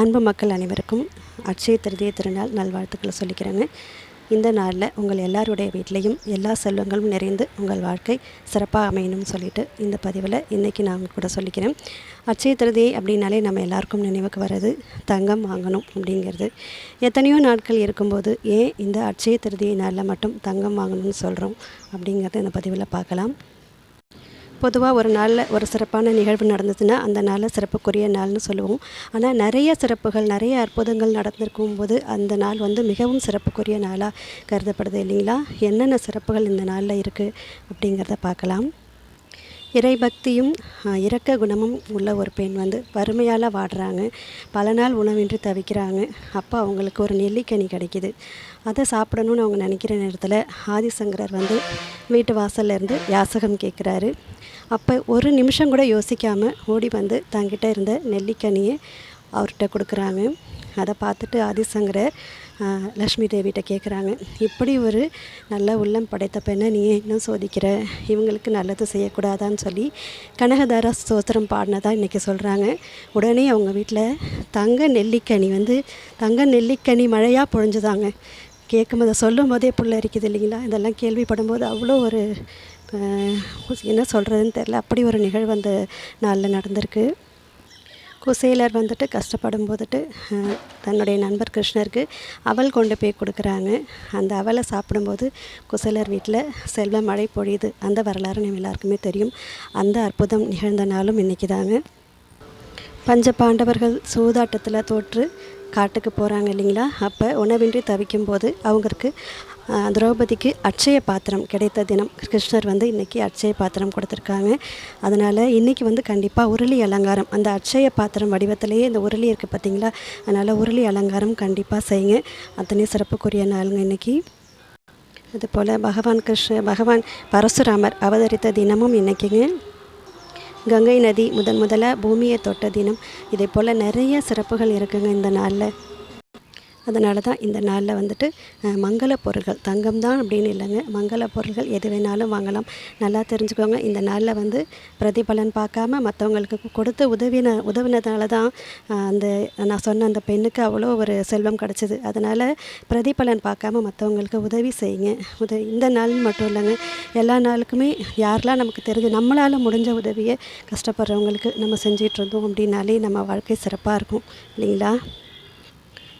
அன்பு மக்கள் அனைவருக்கும் அட்சய திருதிய திருநாள் நல்வாழ்த்துக்களை சொல்லிக்கிறேங்க. இந்த நாளில் உங்கள் எல்லாருடைய வீட்லேயும் எல்லா செல்வங்களும் நிறைந்து உங்கள் வாழ்க்கை சிறப்பாக அமையணும்னு சொல்லிட்டு இந்த பதிவில் இன்றைக்கி நான் உங்க கூட சொல்லிக்கிறேன். அட்சய திருதியை அப்படின்னாலே நம்ம எல்லாருக்கும் நினைவுக்கு வர்றது தங்கம் வாங்கணும் அப்படிங்கிறது. எத்தனையோ நாட்கள் இருக்கும்போது ஏன் இந்த அட்சய திருதியை நாளில் மட்டும் தங்கம் வாங்கணும்னு சொல்கிறோம் அப்படிங்கிறத இந்த பதிவில் பார்க்கலாம். பொதுவாக ஒரு நாளில் ஒரு சிறப்பான நிகழ்வு நடந்ததுன்னா அந்த நாளில் சிறப்புக்குரிய நாள்னு சொல்லுவோம். ஆனால் நிறைய சிறப்புகள் நிறைய அற்புதங்கள் நடந்திருக்கும் போது அந்த நாள் வந்து மிகவும் சிறப்புக்குரிய நாளாக கருதப்படுது இல்லைங்களா? என்னென்ன சிறப்புகள் இந்த நாளில் இருக்குது அப்படிங்கிறத பார்க்கலாம். இறைபக்தியும் இரக்க குணமும் உள்ள ஒரு பெண் வந்து வறுமையால் வாடுறாங்க. பல நாள் உணவின்றி தவிக்கிறாங்க. அப்போ அவங்களுக்கு ஒரு நெல்லிக்கனி கிடைக்கிது. அதை சாப்பிடணும்னு அவங்க நினைக்கிற நேரத்தில் ஆதிசங்கரர் வந்து வீட்டு வாசல்ல இருந்து யாசகம் கேட்குறாரு அப்போ ஒரு நிமிஷம் கூட யோசிக்காமல் ஓடி வந்து தங்கிட்ட இருந்த நெல்லிக்கனியை அவர்கிட்ட கொடுக்குறாங்க. அதை பார்த்துட்டு ஆதிசங்கரர் லக்ஷ்மி தேவிகிட்ட கேட்குறாங்க இப்படி ஒரு நல்ல உள்ளம் படைத்த பெண்ணை நீ இன்னும் சோதிக்கிற? இவங்களுக்கு நல்லது செய்யக்கூடாதான்னு சொல்லி கனகதாரா ஸ்தோத்திரம் பாடினதாக இன்றைக்கி சொல்கிறாங்க உடனே அவங்க வீட்டில் தங்க நெல்லிக்கனி வந்து தங்க நெல்லிக்கனி மழையாக பொழிஞ்சுதாங்க. கேட்கும் அதை சொல்லும் போதே புள்ள இருக்குது இல்லைங்களா? இதெல்லாம் கேள்விப்படும்போது அவ்வளோ ஒரு என்ன சொல்கிறதுன்னு தெரில அப்படி ஒரு நிகழ்வு அந்த நாளில் நடந்திருக்கு. குசேலர் வந்துட்டு கஷ்டப்படும் போதுட்டு தன்னுடைய நண்பர் கிருஷ்ணருக்கு அவல் கொண்டு போய் கொடுக்குறாங்க. அந்த அவலை சாப்பிடும்போது குசேலர் வீட்டில் செல்வ மழை பொழியுது. அந்த வரலாறு நம்ம எல்லாருக்குமே தெரியும். அந்த அற்புதம் நிகழ்ந்த நாளும் இன்றைக்கி தாங்க. பஞ்ச பாண்டவர்கள் சூதாட்டத்தில் தோற்று காட்டுக்கு போகிறாங்க இல்லைங்களா? அப்போ உணவின்றி தவிக்கும் போது அவங்களுக்கு திரௌபதிக்கு அட்சய பாத்திரம் கிடைத்த தினம். கிருஷ்ணர் வந்து இன்றைக்கி அட்சய பாத்திரம் கொடுத்துருக்காங்க. அதனால் இன்றைக்கி வந்து கண்டிப்பாக உருளி அலங்காரம். அந்த அட்சய பாத்திரம் வடிவத்திலேயே இந்த உருளி இருக்குது பார்த்தீங்களா அதனால் உருளி அலங்காரம் கண்டிப்பாக செய்யுங்க. அத்தனை சிறப்புக்குரிய நாளுங்க இன்றைக்கி அதுபோல் பகவான் கிருஷ்ண பகவான் பரசுராமர் அவதரித்த தினமும் இன்றைக்கிங்க கங்கை நதி முதன் முதலாக பூமியை தொட்ட தினம். இதே போல் நிறைய சிறப்புகள் இருக்குங்க இந்த நாளில். அதனால தான் இந்த நாளில் வந்துட்டு மங்கள பொருட்கள் தங்கம் தான் அப்படின்னு இல்லைங்க. மங்கள பொருட்கள் எது வேணாலும் வாங்கலாம். நல்லா தெரிஞ்சுக்கோங்க. இந்த நாளில் வந்து பிரதிபலன் பார்க்காம மற்றவங்களுக்கு கொடுத்து உதவின உதவினதால தான் அந்த நான் சொன்ன அந்த பெண்ணுக்கு அவ்வளோ ஒரு செல்வம் கிடச்சிது. அதனால் பிரதிபலன் பார்க்காம மற்றவங்களுக்கு உதவி செய்யுங்க. உதவி இந்த நாள் மட்டும் இல்லைங்க. எல்லா நாளுக்குமே யாரெல்லாம் நமக்கு தெரிஞ்சு நம்மளால் முடிஞ்ச உதவியை கஷ்டப்படுறவங்களுக்கு நம்ம செஞ்சிகிட்ருந்தோம் இருந்தோம் அப்படின்னாலே நம்ம வாழ்க்கை சிறப்பாக இருக்கும். இல்லைங்களா?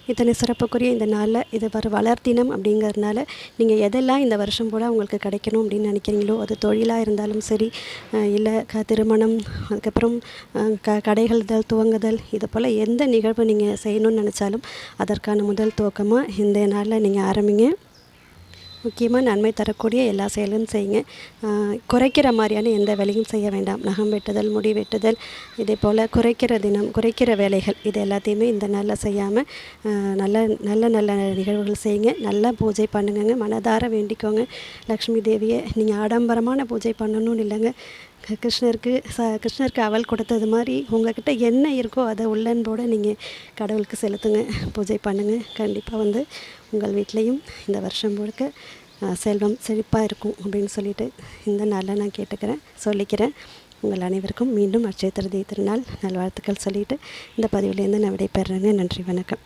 இத்தனை சிறப்புக்குரிய இந்த நாளில் இது வர வளர் தினம் அப்படிங்கிறதுனால நீங்கள் எதெல்லாம் இந்த வருஷம் போல் உங்களுக்கு கிடைக்கணும் அப்படின்னு நினைக்கிறீங்களோ அது தொழிலாக இருந்தாலும் சரி இல்லை க திருமணம் அதுக்கப்புறம் க கடைகள்தல் துவங்குதல் இது போல் எந்த நிகழ்வு நீங்கள் செய்யணும்னு நினச்சாலும் அதற்கான முதல் துவக்கமாக இந்த நாளில் நீங்கள் ஆரம்பிங்க. முக்கியமாக நன்மை தரக்கூடிய எல்லா செயலும் செய்யுங்க. குறைக்கிற மாதிரியான எந்த வேலையும் செய்ய வேண்டாம். நகம் வெட்டுதல் முடி வெட்டுதல் இதே போல் குறைக்கிற தினம் குறைக்கிற வேலைகள் இது எல்லாத்தையுமே இந்த நாளில் செய்யாமல் நல்ல நல்ல நல்ல நிகழ்வுகள் செய்யுங்க. நல்லா பூஜை பண்ணுங்கங்க. மனதார வேண்டிக்கோங்க. லக்ஷ்மி தேவியை நீங்கள் ஆடம்பரமான பூஜை பண்ணணும்னு இல்லைங்க. கிருஷ்ணருக்கு ச கிருஷ்ணருக்கு அவல் கொடுத்தது மாதிரி உங்கள்கிட்ட என்ன இருக்கோ அதை உள்ளன்போடு நீங்கள் கடவுளுக்கு செலுத்துங்க பூஜை பண்ணுங்கள் கண்டிப்பாக வந்து உங்கள் வீட்லேயும் இந்த வருஷம் முழுக்க செல்வம் செழிப்பாக இருக்கும் அப்படின்னு சொல்லிட்டு இந்த நாளில் நான் கேட்டுக்கிறேன் சொல்லிக்கிறேன். உங்கள் அனைவருக்கும் மீண்டும் அட்சய திருதி திருநாள் நல்வாழ்த்துக்கள் சொல்லிவிட்டு இந்த பதிவிலேருந்து நான் விடைபெறுறேங்க நன்றி வணக்கம்.